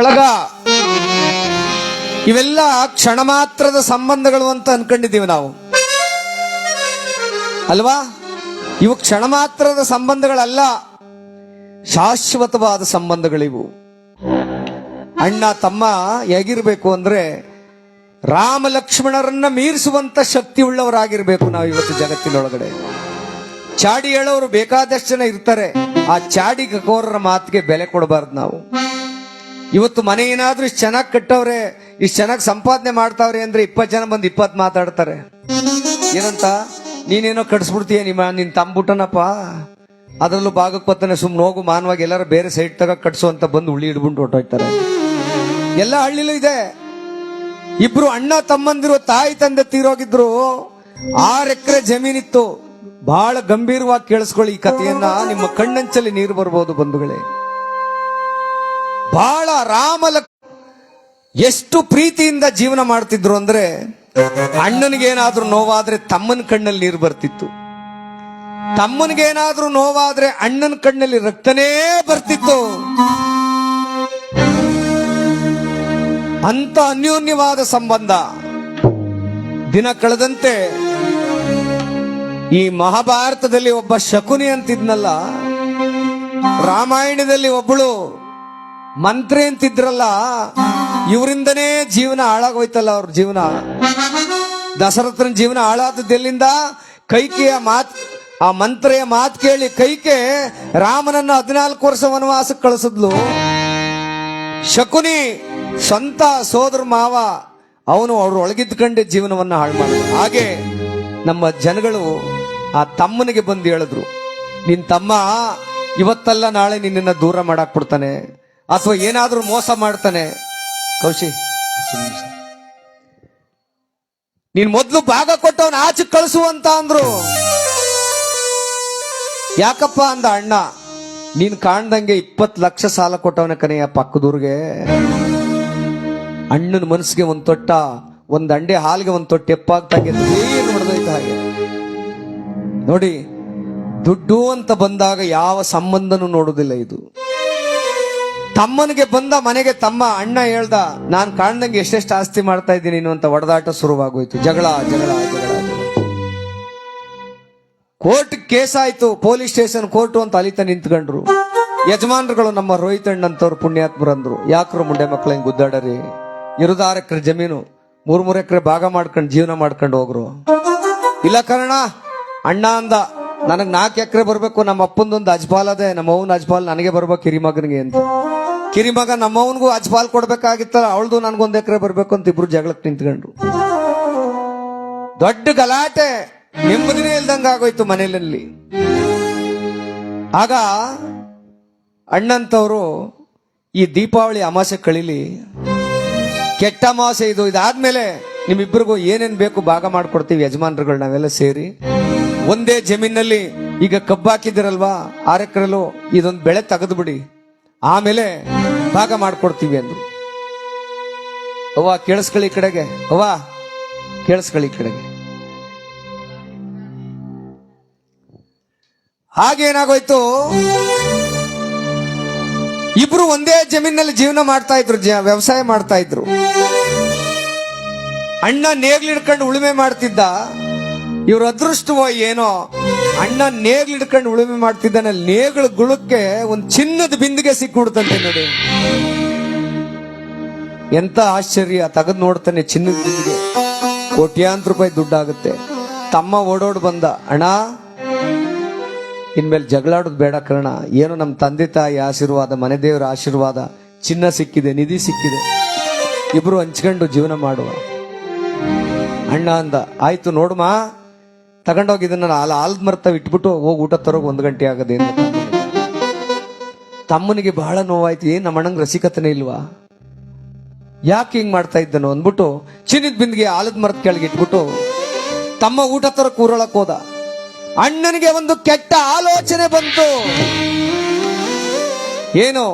ಒಳಗ ಇವೆಲ್ಲ ಕ್ಷಣ ಮಾತ್ರದ ಸಂಬಂಧಗಳು ಅಂತ ಅನ್ಕೊಂಡಿದ್ದೀವಿ ನಾವು. ಅಲ್ವಾ? ಇವು ಕ್ಷಣ ಮಾತ್ರದ ಸಂಬಂಧಗಳಲ್ಲ, ಶಾಶ್ವತವಾದ ಸಂಬಂಧಗಳಿವು. ಅಣ್ಣ, ತಮ್ಮ ಹೇಗಿರ್ಬೇಕು ಅಂದ್ರೆ ರಾಮ ಲಕ್ಷ್ಮಣರನ್ನ ಮೀರಿಸುವಂತ ಶಕ್ತಿ ಉಳ್ಳವರಾಗಿರ್ಬೇಕು ನಾವು ಇವತ್ತು ಜಗತ್ತಿನೊಳಗಡೆ. ಚಾಡಿ ಹೇಳೋರು ಬೇಕಾದಷ್ಟು ಜನ ಇರ್ತಾರೆ, ಆ ಚಾಡಿ ಕಕೋರರ ಮಾತಿಗೆ ಬೆಲೆ ಕೊಡಬಾರ್ದು ನಾವು. ಇವತ್ತು ಮನೆ ಏನಾದ್ರೂ ಇಷ್ಟು ಚೆನ್ನಾಗಿ ಕಟ್ಟವ್ರೆ, ಇಷ್ಟು ಚೆನ್ನಾಗಿ ಸಂಪಾದನೆ ಮಾಡ್ತಾವ್ರೆ ಅಂದ್ರೆ ಇಪ್ಪತ್ತು ಜನ ಬಂದು ಇಪ್ಪತ್ತು ಮಾತಾಡ್ತಾರೆ. ಏನಂತ? ನೀನೇನೋ ಕಟ್ಸ್ಬಿಡ್ತೀಯ ನಿಮ್ಮ, ನಿನ್ ತಂಬುಟ್ಟನಪ್ಪ ಅದರಲ್ಲೂ ಭಾಗಕ್ಕೆ ಸುಮ್ನೆ ಹೋಗು ಮಾನವಾಗಿ ಎಲ್ಲರೂ ಬೇರೆ ಸೈಡ್ ತಗ ಕಟ್ಸು ಅಂತ ಬಂದು ಉಳಿ ಹಿಡ್ಬಿಟ್ಟು ಹೊಟ್ಟೋಗ್ತಾರೆ ಎಲ್ಲ ಹಳ್ಳಿಲೂ ಇದೆ. ಇಬ್ರು ಅಣ್ಣ ತಮ್ಮಂದಿರು, ತಾಯಿ ತಂದೆ ತೀರೋಗಿದ್ರು, ಆರು ಎಕರೆ ಜಮೀನಿತ್ತು. ಬಹಳ ಗಂಭೀರವಾಗಿ ಕೇಳಿಸ್ಕೊಳ್ಳಿ ಈ ಕಥೆಯನ್ನ. ನಿಮ್ಮ ಕಣ್ಣಂಚಲ್ಲಿ ನೀರು ಬರ್ಬೋದು ಬಂಧುಗಳೇ. ಬಹಳ ರಾಮಲ ಎಷ್ಟು ಪ್ರೀತಿಯಿಂದ ಜೀವನ ಮಾಡ್ತಿದ್ರು ಅಂದ್ರೆ ಅಣ್ಣನಿಗೇನಾದ್ರೂ ನೋವಾದ್ರೆ ತಮ್ಮನ ಕಣ್ಣಲ್ಲಿ ನೀರು ಬರ್ತಿತ್ತು. ತಮ್ಮನಿಗೇನಾದ್ರೂ ನೋವಾದ್ರೆ ಅಣ್ಣನ ಕಣ್ಣಲ್ಲಿ ರಕ್ತನೇ ಬರ್ತಿತ್ತು. ಅಂತ ಅನ್ಯೋನ್ಯವಾದ ಸಂಬಂಧ. ದಿನ ಕಳೆದಂತೆ ಈ ಮಹಾಭಾರತದಲ್ಲಿ ಒಬ್ಬ ಶಕುನಿ ಅಂತಿದ್ನಲ್ಲ, ರಾಮಾಯಣದಲ್ಲಿ ಒಬ್ಬಳು ಮಂತ್ರಿ ಅಂತಿದ್ರಲ್ಲ, ಇವರಿಂದನೇ ಜೀವನ ಹಾಳಾಗೋಯ್ತಲ್ಲ ಅವ್ರ ಜೀವನ. ದಶರಥನ ಜೀವನ ಹಾಳಾದದ್ದೆಲ್ಲಿಂದ ಕೈಕೆಯ ಮಾತ್, ಆ ಮಂತ್ರಿಯ ಮಾತು ಕೇಳಿ ಕೈಕೆ ರಾಮನನ್ನ ಹದಿನಾಲ್ಕು ವರ್ಷ ವನವಾಸಕ್ಕೆ ಕಳಿಸಿದ್ಲು. ಶಕುನಿ ಸ್ವಂತ ಸೋದರ ಮಾವ, ಅವನು ಅವ್ರ ಒಳಗಿದ್ಕೊಂಡೆ ಜೀವನವನ್ನ ಹಾಳು ಮಾಡಿದ ಹಾಗೆ ನಮ್ಮ ಜನಗಳು ಆ ತಮ್ಮನಿಗೆ ಬಂದು ಹೇಳಿದ್ರು, ನಿನ್ ತಮ್ಮ ಇವತ್ತಲ್ಲ ನಾಳೆ ನಿನ್ನನ್ನ ದೂರ ಮಾಡಾಕ್ ಬಿಡ್ತಾನೆ ಅಥವಾ ಏನಾದರೂ ಮೋಸ ಮಾಡ್ತಾನೆ, ಕೌಶಿ? ನೀನ್ ಮೊದ್ಲು ಭಾಗ ಕೊಟ್ಟವನ ಆಚೆ ಕಳಿಸುವಂತ ಅಂದ್ರು. ಯಾಕಪ್ಪ ಅಂದ ಅಣ್ಣ, ನೀನ್ ಕಾಣ್ದಂಗೆ ಇಪ್ಪತ್ ಲಕ್ಷ ಸಾಲ ಕೊಟ್ಟವನ ಕನೆಯ ಪಕ್ಕದೂರ್ಗೆ. ಅಣ್ಣನ ಮನಸ್ಸಿಗೆ ಒಂದ್ ತೊಟ್ಟ, ಒಂದ್ ಅಂಡೆ ಹಾಲಿಗೆ ಒಂದ್ ತೊಟ್ಟ ಎಪ್ಪಾಗ್ತಂಗೆ ಹಾಗೆ. ನೋಡಿ, ದುಡ್ಡು ಅಂತ ಬಂದಾಗ ಯಾವ ಸಂಬಂಧನೂ ನೋಡೋದಿಲ್ಲ ಇದು. ತಮ್ಮನಿಗೆ ಬಂದ ಮನೆಗೆ ತಮ್ಮ ಅಣ್ಣ ಹೇಳ್ದ, ನಾನು ಕಾಣ್ದಂಗೆ ಎಷ್ಟೆಷ್ಟು ಆಸ್ತಿ ಮಾಡ್ತಾ ಇದ್ದೀನಿ ಅಂತ ಒಡೆದಾಟ ಶುರುವಾಗೋಯ್ತು. ಜಗಳ ಜಗಳ ಜಗಳ ಕೋರ್ಟ್ ಕೇಸ್ ಆಯ್ತು. ಪೊಲೀಸ್ ಸ್ಟೇಷನ್ ಕೋರ್ಟ್ ಅಂತ ಅಲಿತ ನಿಂತ್ಕೊಂಡ್ರು. ಯಜಮಾನ್ರುಗಳು ನಮ್ಮ ರೋಹಿತ್ ಪುಣ್ಯಾತ್ಮರು ಅಂದ್ರು. ಯಾಕ್ರು ಮುಂಡೆ ಮಕ್ಳ ಹಿಂಗ್ ಗುದ್ದಾಡರಿ ಇರೋದು ಆರು ಎಕರೆ ಜಮೀನು. ಮೂರ್ ಮೂರ್ ಎಕರೆ ಭಾಗ ಮಾಡ್ಕೊಂಡು ಜೀವನ ಮಾಡ್ಕೊಂಡು ಹೋಗ್ರು ಇಲ್ಲ ಕಾರಣ, ಅಣ್ಣ ಅಂದ, ನನಗ್ ನಾಲ್ಕು ಎಕರೆ ಬರ್ಬೇಕು. ನಮ್ಮ ಅಪ್ಪಂದೊಂದು ಅಜ್ಪಾಲ್ ಅದೇ. ನಮ್ಮ ಅವನ ಅಜ್ಪಾಲ್ ನನಗೆ ಬರ್ಬೇಕು ಕಿರಿಮಗನಿಗೆ ಅಂತ ಕಿರಿಮಗ ನಮ್ಮವನ್ಗೂ ಅಜ್ಪಾಲ್ ಕೊಡ್ಬೇಕಾಗಿತ್ತಲ್ಲ, ಅವಳದು ನನ್ಗೊಂದು ಎಕರೆ ಬರ್ಬೇಕು ಅಂತ ಇಬ್ರು ಜಗಳಕ್ಕೆ ನಿಂತ್ಕೊಂಡ್ರು. ದೊಡ್ಡ ಗಲಾಟೆ ನೆಮ್ಮದಿನೇ ಇಲ್ದಂಗ ಆಗೋಯ್ತು ಮನೆಯಲ್ಲಿ. ಆಗ ಅಣ್ಣಂತವರು ಈ ದೀಪಾವಳಿ ಅಮಾಸೆ ಕಳೀಲಿ ಕೆಟ್ಟ ಅಮಾಸೆ ಇದು, ಇದಾದ್ಮೇಲೆ ನಿಮ್ಮಿಬ್ಬರಿಗೂ ಏನೇನ್ ಬೇಕು ಭಾಗ ಮಾಡ್ಕೊಡ್ತೀವಿ ಯಜಮಾನ್ರುಗಳು ನಾವೆಲ್ಲ ಸೇರಿ. ಒಂದೇ ಜಮೀನಲ್ಲಿ ಈಗ ಕಬ್ಬು ಹಾಕಿದಿರಲ್ವಾ ಆರ್ ಎಕರೆಲ್ಲೂ ಇದೊಂದು ಬೆಳೆ ತೆಗೆದ್ಬಿಡಿ. ಆಮೇಲೆ ಭಾಗ ಮಾಡ್ಕೊಡ್ತೀವಿ ಅಂದ್ರು. ಅವ್ವ ಕೇಳಿಸ್ಕೊಳ್ಳಿ ಕಡೆಗೆ. ಅವ್ವ ಕೇಳಿಸ್ಕೊಳ್ಳಿ ಕಡೆಗೆ. ಹಾಗೇನಾಗೋಯ್ತು ಇಬ್ರು ಒಂದೇ ಜಮೀನಲ್ಲಿ ಜೀವನ ಮಾಡ್ತಾ ಇದ್ರು ವ್ಯವಸಾಯ ಮಾಡ್ತಾ ಇದ್ರು. ಅಣ್ಣ ನೇಗ್ಲಿಡ್ಕೊಂಡು ಉಳುಮೆ ಮಾಡ್ತಿದ್ದ. ಇವ್ರ ಅದೃಷ್ಟವೋ ಏನೋ ಅಣ್ಣ ನೇಗ್ಲಿಡ್ಕೊಂಡು ಉಳುಮೆ ಮಾಡ್ತಿದ್ದಾನೆ. ನೇಗ್ಳ ಗುಳಕ್ಕೆ ಒಂದು ಚಿನ್ನದ ಬಿಂದಿಗೆ ಸಿಕ್ಕಿಬಿಡ್ತಂತೆ ನೋಡಿ. ಎಂತ ಆಶ್ಚರ್ಯ. ತೆಗೆದು ನೋಡ್ತಾನೆ ಚಿನ್ನದ ಬಿಂದಿಗೆ. ಕೋಟ್ಯಾಂತರ ರೂಪಾಯಿ ದುಡ್ಡಾಗುತ್ತೆ. ತಮ್ಮ ಓಡೋಡ್ ಬಂದ, ಅಣ್ಣ, ಇನ್ಮೇಲೆ ಜಗಳಾಡೋದು ಬೇಡ ಕರ್ಣ. ಏನು ನಮ್ಮ ತಂದೆ ತಾಯಿ ಆಶೀರ್ವಾದ, ಮನೆ ದೇವರ ಆಶೀರ್ವಾದ. ಚಿನ್ನ ಸಿಕ್ಕಿದೆ, ನಿಧಿ ಸಿಕ್ಕಿದೆ. ಇಬ್ರು ಹಂಚ್ಕೊಂಡು ಜೀವನ ಮಾಡುವ. ಅಣ್ಣ ಅಂದ, ಆಯ್ತು ನೋಡುಮ ತಗೊಂಡೋಗಿ ಇದನ್ನ ಅಲ್ಲಿ, ಆಲ್ದ ಇಟ್ಬಿಟ್ಟು ಹೋಗಿ ಊಟ ತರೋಗ ಒಂದು ಗಂಟೆ ಆಗದೆ ತಮ್ಮನಿಗೆ. ಬಹಳ ನೋವಾಯ್ತು, ಏನ್ ನಮ್ಮ ರಸಿಕತನೇ ಇಲ್ವಾ? ಯಾಕೆ ಹಿಂಗ್ ಮಾಡ್ತಾ ಇದ್ದನು ಅಂದ್ಬಿಟ್ಟು ಚಿನ್ನದ ಬಿಂದಿಗೆ ಆಲದ ಮರದ ಕೆಳಗೆ ಇಟ್ಬಿಟ್ಟು ತಮ್ಮ ಊಟ ತರ ಕೂರಳಕ್ ಹೋದ. ಅಣ್ಣನಿಗೆ ಒಂದು ಕೆಟ್ಟ ಆಲೋಚನೆ ಬಂತು. ಏನು?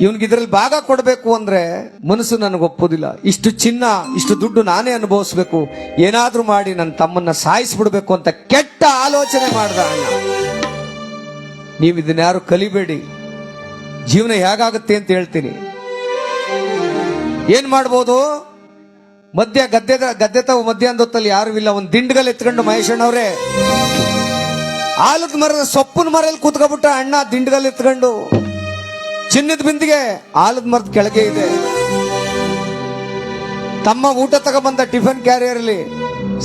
ಇವನ್ಗೆ ಇದ್ರಲ್ಲಿ ಭಾಗ ಕೊಡಬೇಕು ಅಂದ್ರೆ ಮನಸ್ಸು ನನಗೆ ಒಪ್ಪೋದಿಲ್ಲ. ಇಷ್ಟು ಚಿನ್ನ, ಇಷ್ಟು ದುಡ್ಡು ನಾನೇ ಅನುಭವಿಸ್ಬೇಕು. ಏನಾದ್ರೂ ಮಾಡಿ ನನ್ನ ತಮ್ಮನ್ನ ಸಾಯಿಸ್ಬಿಡ್ಬೇಕು ಅಂತ ಕೆಟ್ಟ ಆಲೋಚನೆ ಮಾಡ್ದ ಅಣ್ಣ. ನೀವು ಇದನ್ನ ಯಾರು ಕಲಿಬೇಡಿ. ಜೀವನ ಹೇಗಾಗುತ್ತೆ ಅಂತ ಹೇಳ್ತೀನಿ. ಏನ್ ಮಾಡ್ಬೋದು? ಮಧ್ಯ ಗದ್ದೆ ಗದ್ದೆ ತಾವು ಮಧ್ಯಾಹ್ನದೊತ್ತಲ್ಲಿ ಯಾರು ಇಲ್ಲ. ಒಂದು ದಿಂಡ್ಗಲ್ ಎತ್ಕೊಂಡು ಮಹೇಶಣ್ಣವ್ರೆ ಆಲದ ಮರದ ಸೊಪ್ಪಿನ ಮರಲ್ಲಿ ಕೂತ್ಕೊಬಿಟ್ಟ ಅಣ್ಣ ದಿಂಡ್ಗಲ್ ಎತ್ಕೊಂಡು. ಚಿನ್ನದ ಬಿಂದಿಗೆ ಆಲದ ಮರದ ಕೆಳಗೆ ಇದೆ. ತಮ್ಮ ಊಟ ತಗೊಂಬಂದ ಟಿಫನ್ ಕ್ಯಾರಿಯರ್ ಅಲ್ಲಿ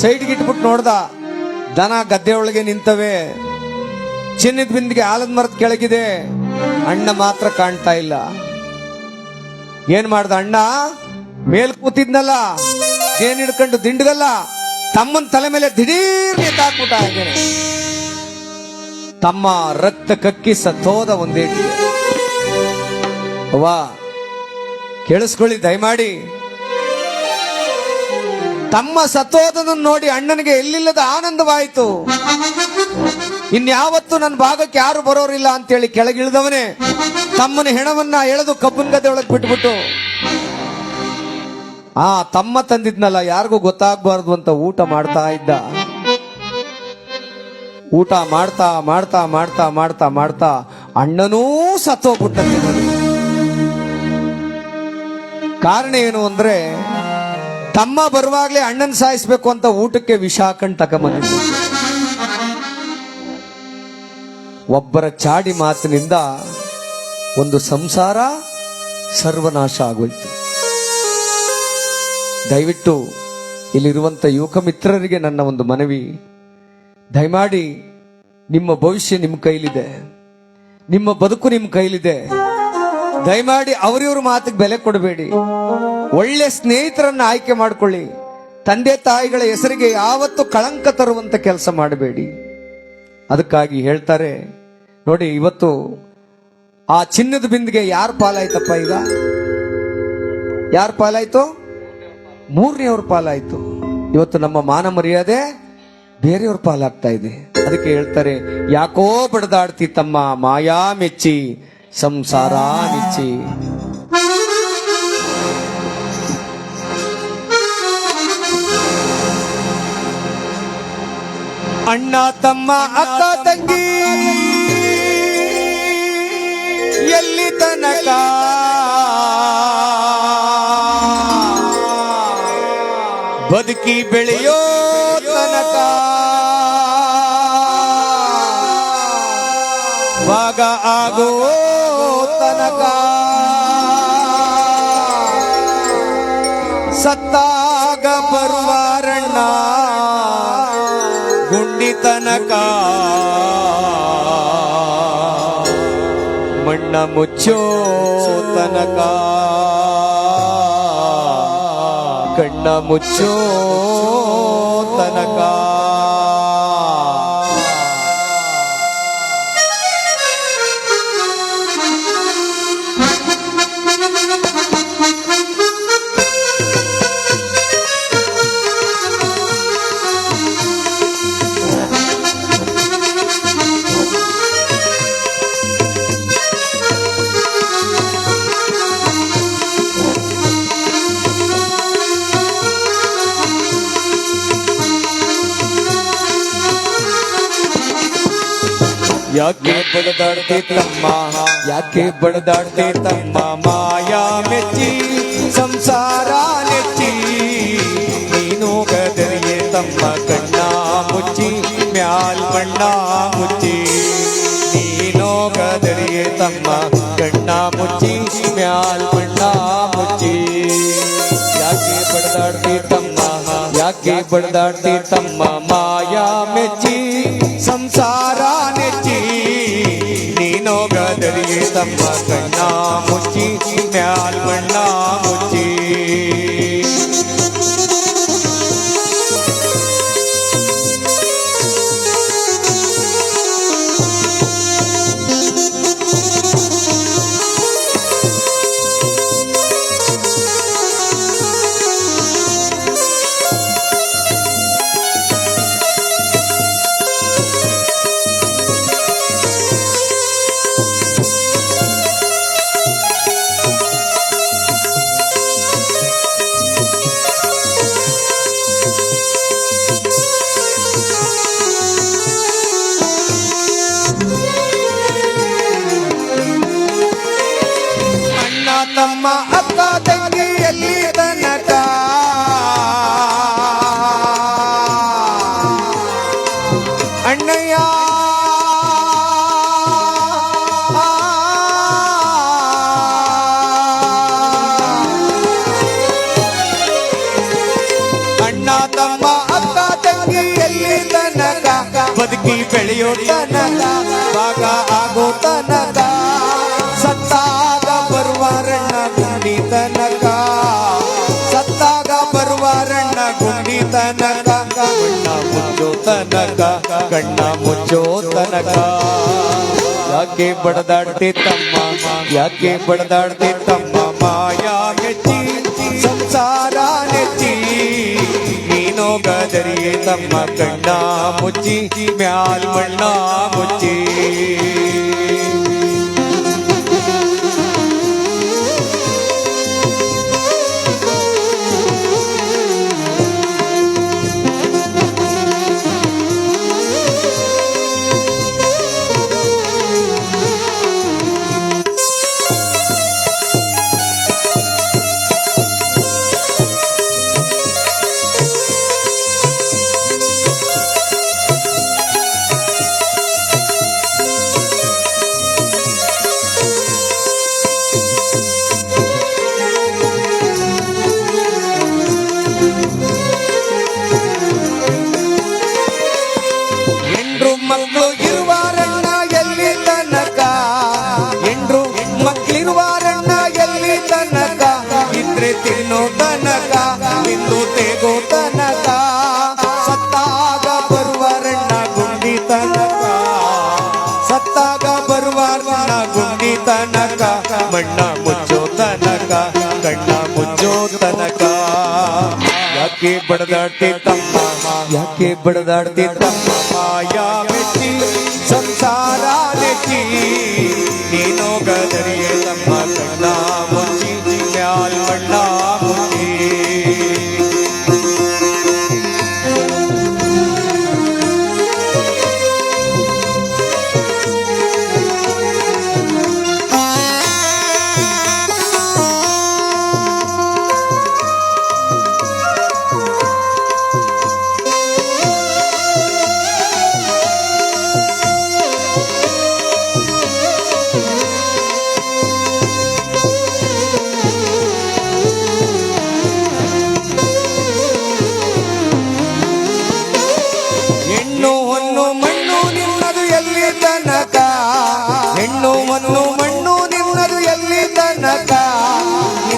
ಸೈಡ್ಗೆ ಇಟ್ಬಿಟ್ಟು ನೋಡ್ದ, ದನ ಗದ್ದೆ ಒಳಗೆ ನಿಂತವೆ. ಚಿನ್ನದ ಬಿಂದಿಗೆ ಆಲದ ಮರದ ಕೆಳಗಿದೆ. ಅಣ್ಣ ಮಾತ್ರ ಕಾಣ್ತಾ ಇಲ್ಲ. ಏನ್ ಮಾಡ್ದ ಅಣ್ಣ? ಮೇಲ್ ಕೂತಿದ್ನಲ್ಲ, ಏನ್ ಹಿಡ್ಕೊಂಡು ದಿಂಡ್ಗಲ್ಲ ತಮ್ಮನ ತಲೆ ಮೇಲೆ ದಿಢೀರ್ ಎತ್ತಾಕ್ಬಿಟ್ಟ ಹಾಗೇನೆ ತಮ್ಮ ರಕ್ತ ಕಕ್ಕಿ ಸತ್ತೋದ ಒಂದೇಟಿಗೆ. ಅವ್ವ, ಕೇಳಿಸ್ಕೊಳ್ಳಿ, ದಯಮಾಡಿ. ತಮ್ಮ ಸತ್ತೋದನ್ನು ನೋಡಿ ಅಣ್ಣನಿಗೆ ಎಲ್ಲಿಲ್ಲದ ಆನಂದವಾಯಿತು. ಇನ್ಯಾವತ್ತು ನನ್ನ ಭಾಗಕ್ಕೆ ಯಾರು ಬರೋರಿಲ್ಲ ಅಂತೇಳಿ ಕೆಳಗಿಳಿದವನೇ, ತಮ್ಮನ ಹೆಣವನ್ನ ಎಳೆದು ಕಬ್ಬನ್ ಗದ್ದೆ ಒಳಗೆ ಬಿಟ್ಬಿಟ್ಟು. ಆ, ತಮ್ಮ ತಂದಿದ್ನಲ್ಲ, ಯಾರಿಗೂ ಗೊತ್ತಾಗ್ಬಾರ್ದು ಅಂತ ಊಟ ಮಾಡ್ತಾ ಇದ್ದ. ಊಟ ಮಾಡ್ತಾ ಮಾಡ್ತಾ ಮಾಡ್ತಾ ಮಾಡ್ತಾ ಮಾಡ್ತಾ ಅಣ್ಣನೂ ಸತ್ತೋಗ್ಬಿಟ್ಟಂತೆ ಕಾರಣ ಏನು ಅಂದ್ರೆ ತಮ್ಮ ಬರುವಾಗಲೇ ಅಣ್ಣನ ಸಾಯಿಸ್ಬೇಕು ಅಂತ ಊಟಕ್ಕೆ ವಿಷ ಹಾಕೊಂಡು ತಕೊಂಬಂದಿದ್ದ ಒಬ್ಬರ ಚಾಡಿ ಮಾತಿನಿಂದ ಒಂದು ಸಂಸಾರ ಸರ್ವನಾಶ ಆಗೋಯ್ತು. ದಯವಿಟ್ಟು ಇಲ್ಲಿರುವಂತ ಯುವಕ ಮಿತ್ರರಿಗೆ ನನ್ನ ಒಂದು ಮನವಿ. ದಯಮಾಡಿ ನಿಮ್ಮ ಭವಿಷ್ಯ ನಿಮ್ಮ ಕೈಲಿದೆ. ನಿಮ್ಮ ಬದುಕು ನಿಮ್ಮ ಕೈಲಿದೆ. ದಯಮಾಡಿ ಅವರಿವ್ರ ಮಾತಿಗೆ ಬೆಲೆ ಕೊಡಬೇಡಿ. ಒಳ್ಳೆ ಸ್ನೇಹಿತರನ್ನ ಆಯ್ಕೆ ಮಾಡ್ಕೊಳ್ಳಿ. ತಂದೆ ತಾಯಿಗಳ ಹೆಸರಿಗೆ ಯಾವತ್ತು ಕಳಂಕ ತರುವಂತ ಕೆಲಸ ಮಾಡಬೇಡಿ. ಅದಕ್ಕಾಗಿ ಹೇಳ್ತಾರೆ, ನೋಡಿ ಇವತ್ತು ಆ ಚಿನ್ನದ ಬಿಂದಿಗೆ ಯಾರು ಪಾಲಾಯ್ತಪ್ಪ ಈಗ? ಯಾರು ಪಾಲಾಯ್ತು? ಮೂರನೇವ್ರ ಪಾಲಾಯ್ತು. ಇವತ್ತು ನಮ್ಮ ಮಾನ ಮರ್ಯಾದೆ ಬೇರೆಯವ್ರ ಪಾಲಾಗ್ತಾ ಇದೆ. ಅದಕ್ಕೆ ಹೇಳ್ತಾರೆ, ಯಾಕೋ ಬಡದಾಡ್ತಿ ತಮ್ಮ ಮಾಯಾ ಮೆಚ್ಚಿ ಮೆಚ್ಚಿ ಅಣ್ಣ ತಮ್ಮ ಅಕ್ಕ ತಂಗಿ ಎಲ್ಲಿ ತನಕ? ಬದುಕಿ ಬೆಳೆಯೋ ತನಕ. ಭಾಗ ಆಗೋ ತನಕ ಸತ್ತಾಗ ಬರುವಾರಣ್ಣ ಗುಂಡಿ ತನಕ ಮಣ್ಣ ಮುಚ್ಚೋ ತನಕ. ಕಣ್ಣ ಮುಚ್ಚೋ ತನಕ. ಯಾಕೆ ಬಡದಾಡ್ತಿ ತಮ್ಮ ಯಾಕೆ ಬಡದಾಡ್ತಿ ತಮ್ಮ ಮಾಯಾ ಮೆಚ್ಚಿ ಸಂಸಾರ ನೆಚ್ಚಿ ನೀನು ಗದರಿಯೇ ತಮ್ಮ ಕಣ್ಣ ಮುಚ್ಚಿ ಮ್ಯಾಲ್ ಬಣ್ಣ ಮುಚ್ಚಿ ನೀನು ಗದರಿಯೇ ತಮ್ಮ ಕಣ್ಣ ಮುಚ್ಚಿ ಮ್ಯಾಲ್ ಬಣ್ಣ ಮುಚ್ಚಿ ಯಾಕೆ ಬಡದಾಡ್ತಿ ತಮ್ಮ ಯಾಕೆ ಬಡದಾಡ್ತಿ ತಮ್ಮ ಮಾಯಾ ಮೆಚ್ಚಿ ಸಂಸಾರ ನೆಚ್ಚಿ ನೀನೋ തമ്മ കണ്ണാമുച്ചി ഞാൽ വെണ്ണാമുച്ചി ತಮ್ಮ ಅಕ್ಕ ತಂಗಿಯಲ್ಲಿ ತನಕ. ಅಣ್ಣಯ್ಯ. ಅಣ್ಣ, ತಮ್ಮ ಅಕ್ಕ ತಂಗಿಯಲ್ಲಿ ತನಕ ಬದುಕಿ ಬೆಳೆಯೋ ತನಕ, ಭಾಗ ಆಗೋ ತನಕ. ತನಕ ಕಣ್ಣ ಮುಚ್ಚೋ ತನಕ ಕಣ್ಣ ಮುಚ್ಚೋ ತನಕ ಯಾಕೆ ಬಡದಾಡ್ತಿ ತಮ್ಮ ಯಾಕೆ ಬಡದಾಡ್ತಿ ತಮ್ಮ ಮಾಯಾ ಮೆಚ್ಚಿ ಸಂಸಾರ ನೆಚ್ಚಿ ನೀನೋ ಗದರಿಯೇ ತಮ್ಮ ಕಣ್ಣ ಮುಚ್ಚಿ ಮ್ಯಾಲ್ ಮಣ್ಣ ಮುಚ್ಚಿ ಯಾಕೆ ಬಡದಾಡ್ತಿ ತಮ್ಮ ಯಾಕೆ ಬಡದಾಡ್ತಿ ತಮ್ಮ ಮಾಯಾ ಮೆಚ್ಚಿ, ಸಂಸಾರ ನೆಚ್ಚಿ ನೀನೋ ಗದರಿಯೇ ತಮ್ಮ ಕಣ್ಣ ಮುಚ್ಚಿ ಮ್ಯಾಲ್ ಮಣ್ಣ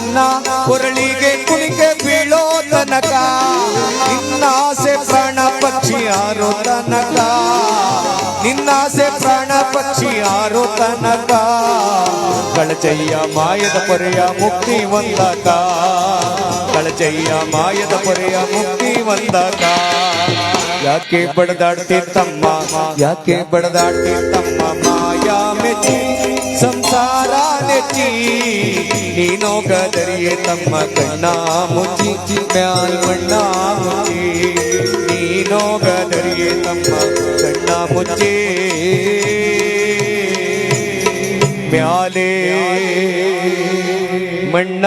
ನಿನ್ನ ಕೊರಳಿಗೆ ಕುಣಿಗೆ ಬೀಳೋ ತನಕ. ನಿನ್ನಾಸೆ ಪ್ರಾಣ ಪಕ್ಷಿ ಯಾರೋ ತನಕ. ನಿನ್ನಾಸೆ ಪ್ರಾಣ ಪಕ್ಷಿ ಯಾರೋ ತನಕ. ಕಳಚಯ್ಯ ಮಾಯದ ಪೊರೆಯ ಮುಕ್ತಿ ಒಂದಕ ಕಳಚಯ್ಯ ಮಾಯದ ಪೊರೆಯ ಮುಕ್ತಿ ಒಂದಕ ಯಾಕೆ ಬಡದಾಡ್ತಿ ತಮ್ಮ? ಯಾಕೆ ಬಡದಾಡ್ತಿ ತಮ್ಮ? ನೀನೋ ಗದರಿಯೇ ತಮ್ಮ ಕಣ್ಣ ಮುಚ್ಚಿ ಮ್ಯಾಲ್ ಮಣ್ಣ ಮುಚ್ಚಿ ನೀನೋ ಗದರಿಯೇ ತಮ್ಮ ಕಣ್ಣ ಮುಚ್ಚಿ ಮ್ಯಾಲೆ ಮಣ್ಣ